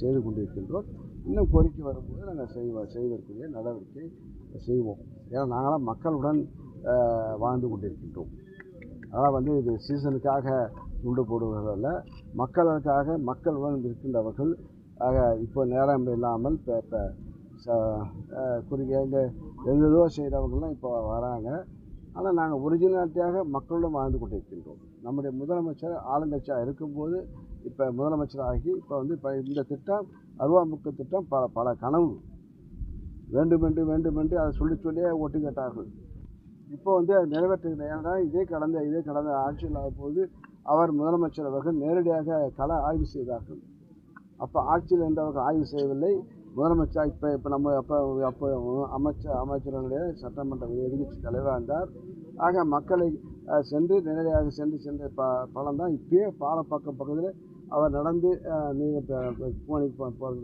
செய்து கொண்டிருக்கின்றோம். இன்னும் கோரிக்கை வரும்போது நாங்கள் செய்வோம் செய்வதற்குரிய நடவடிக்கை செய்வோம். ஏன்னா நாங்களாம் மக்களுடன் வாழ்ந்து கொண்டிருக்கின்றோம். அதனால் வந்து இது சீசனுக்காக துண்டு போடுவதால் அல்ல மக்களுக்காக மக்களுடன் இருக்கின்றவர்கள் ஆக இப்போ நேரம் இல்லாமல் இப்போ இப்போ குறுகிய இந்த எந்ததோ செய்கிறவங்களாம் இப்போ வராங்க. ஆனால் நாங்கள் ஒரிஜினாலிட்டியாக மக்களுடன் வாழ்ந்து கொண்டிருக்கின்றோம். நம்முடைய முதலமைச்சர் ஆளுங்கட்சியாக இருக்கும்போது இப்போ முதலமைச்சர் ஆகி இப்போ வந்து இப்போ இந்த திட்டம் அருவாமுக்க திட்டம் பல பல கனவு. வேண்டுமென்று வேண்டுமென்று அதை சொல்லி சொல்லியே ஒட்டு கேட்டார்கள். இப்போ வந்து அது நிறைவேற்றுகிற ஏன்னா இதே கடந்த இதே கடந்த ஆட்சியில் போது அவர் முதலமைச்சர் அவர்கள் நேரடியாக கள ஆய்வு செய்தார்கள். அப்போ ஆட்சியில் இருந்தவர்கள் ஆய்வு செய்யவில்லை. முதலமைச்சர் இப்போ இப்போ நம்ம அப்போ அப்போ அமைச்சர் அமைச்சர்களுடைய சட்டமன்ற எதிர்கட்சி தலைவராக இருந்தார். ஆக மக்களை சென்று நேரடியாக சென்று சென்ற ப பலன் தான் இப்பயே பாலப்பாக்கம் பக்கத்தில் அவர் நடந்து நீங்கள் போனி போகிறது